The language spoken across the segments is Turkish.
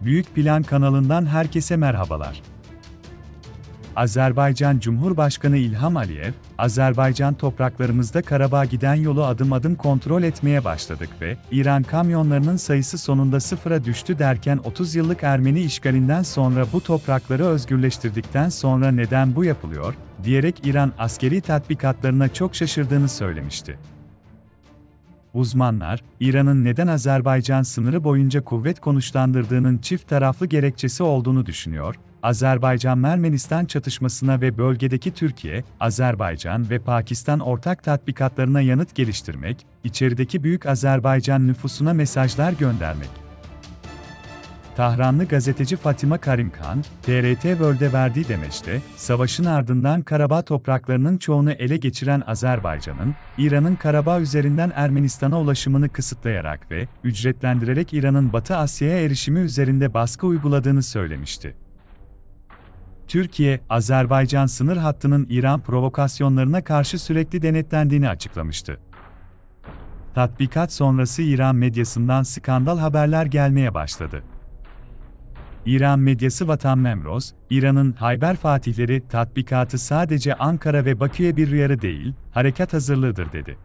Büyük Plan kanalından herkese merhabalar. Azerbaycan Cumhurbaşkanı İlham Aliyev, Azerbaycan topraklarımızda Karabağ giden yolu adım adım kontrol etmeye başladık ve İran kamyonlarının sayısı sonunda sıfıra düştü derken 30 yıllık Ermeni işgalinden sonra bu toprakları özgürleştirdikten sonra neden bu yapılıyor, diyerek İran askeri tatbikatlarına çok şaşırdığını söylemişti. Uzmanlar, İran'ın neden Azerbaycan sınırı boyunca kuvvet konuşlandırdığının çift taraflı gerekçesi olduğunu düşünüyor, Azerbaycan-Ermenistan çatışmasına ve bölgedeki Türkiye, Azerbaycan ve Pakistan ortak tatbikatlarına yanıt geliştirmek, içerideki büyük Azerbaycan nüfusuna mesajlar göndermek. Tahranlı gazeteci Fatima Karimkan, TRT World'e verdiği demeçte, savaşın ardından Karabağ topraklarının çoğunu ele geçiren Azerbaycan'ın, İran'ın Karabağ üzerinden Ermenistan'a ulaşımını kısıtlayarak ve ücretlendirerek İran'ın Batı Asya'ya erişimi üzerinde baskı uyguladığını söylemişti. Türkiye, Azerbaycan sınır hattının İran provokasyonlarına karşı sürekli denetlendiğini açıklamıştı. Tatbikat sonrası İran medyasından skandal haberler gelmeye başladı. İran medyası Vatan Memroz, İran'ın Hayber Fatihleri tatbikatı sadece Ankara ve Bakü'ye bir uyarı değil, harekat hazırlığıdır dedi.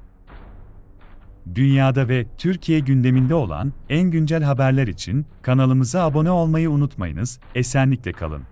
Dünyada ve Türkiye gündeminde olan en güncel haberler için kanalımıza abone olmayı unutmayınız, esenlikle kalın.